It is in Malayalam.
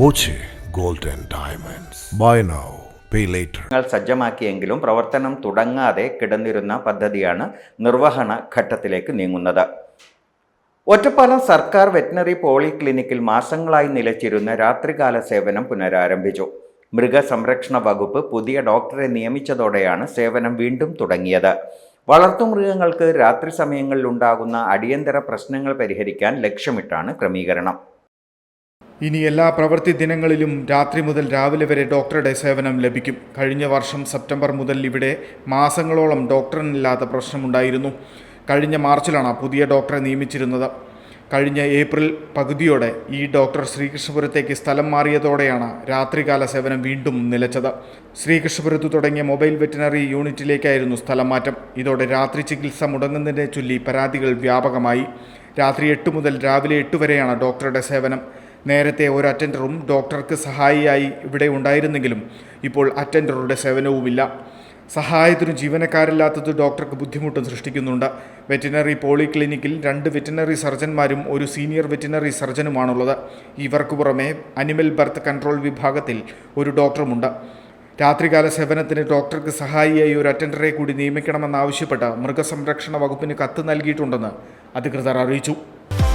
Boche gold diamonds. Buy now now, pay later. ങ്ങൾ സജ്ജമാക്കിയെങ്കിലും പ്രവർത്തനം തുടങ്ങാതെ കിടന്നിരുന്ന പദ്ധതിയാണ് നിർവഹണ ഘട്ടത്തിലേക്ക് നീങ്ങുന്നത്. ഒറ്റപ്പാലം സർക്കാർ വെറ്റിനറി പോളിക്ലിനിക്കിൽ മാസങ്ങളായി നിലച്ചിരുന്ന രാത്രികാല സേവനം പുനരാരംഭിച്ചു. മൃഗസംരക്ഷണ വകുപ്പ് പുതിയ ഡോക്ടറെ നിയമിച്ചതോടെയാണ് സേവനം വീണ്ടും തുടങ്ങിയത്. വളർത്തുമൃഗങ്ങൾക്ക് രാത്രി സമയങ്ങളിൽ ഉണ്ടാകുന്ന അടിയന്തര പ്രശ്നങ്ങൾ പരിഹരിക്കാൻ ലക്ഷ്യമിട്ടാണ് ക്രമീകരണം. ഇനി എല്ലാ പ്രവൃത്തി ദിനങ്ങളിലും രാത്രി മുതൽ രാവിലെ വരെ ഡോക്ടറുടെ സേവനം ലഭിക്കും. കഴിഞ്ഞ വർഷം സെപ്റ്റംബർ മുതൽ ഇവിടെ മാസങ്ങളോളം ഡോക്ടറിനില്ലാത്ത പ്രശ്നമുണ്ടായിരുന്നു. കഴിഞ്ഞ മാർച്ചിലാണ് പുതിയ ഡോക്ടറെ നിയമിച്ചിരുന്നത്. കഴിഞ്ഞ ഏപ്രിൽ പകുതിയോടെ ഈ ഡോക്ടർ ശ്രീകൃഷ്ണപുരത്തേക്ക് സ്ഥലം മാറിയതോടെയാണ് രാത്രികാല സേവനം വീണ്ടും നിലച്ചത്. ശ്രീകൃഷ്ണപുരത്ത് തുടങ്ങിയ മൊബൈൽ വെറ്റിനറി യൂണിറ്റിലേക്കായിരുന്നു സ്ഥലം മാറ്റം ഇതോടെ രാത്രി ചികിത്സ മുടങ്ങുന്നതിനെ ചൊല്ലി പരാതികൾ വ്യാപകമായി. രാത്രി എട്ട് മുതൽ രാവിലെ എട്ട് വരെയാണ് ഡോക്ടറുടെ സേവനം. നേരത്തെ ഒരു അറ്റൻഡറും ഡോക്ടർക്ക് സഹായിയായി ഇവിടെ ഉണ്ടായിരുന്നെങ്കിലും ഇപ്പോൾ അറ്റൻഡറുടെ സേവനവുമില്ല. സഹായത്തിനു ജീവനക്കാരില്ലാത്തത് ഡോക്ടർക്ക് ബുദ്ധിമുട്ടും സൃഷ്ടിക്കുന്നുണ്ട്. വെറ്റിനറി പോളിക്ലിനിക്കിൽ രണ്ട് വെറ്റിനറി സർജന്മാരും ഒരു സീനിയർ വെറ്റിനറി സർജനുമാണുള്ളത്. ഇവർക്ക് പുറമെ അനിമൽ ബർത്ത് കൺട്രോൾ വിഭാഗത്തിൽ ഒരു ഡോക്ടറുമുണ്ട്. രാത്രികാല സേവനത്തിന് ഡോക്ടർക്ക് സഹായിയായി ഒരു അറ്റൻഡറെ കൂടി നിയമിക്കണമെന്നാവശ്യപ്പെട്ട് മൃഗസംരക്ഷണ വകുപ്പിന് കത്ത് നൽകിയിട്ടുണ്ടെന്ന് അധികൃതർ അറിയിച്ചു.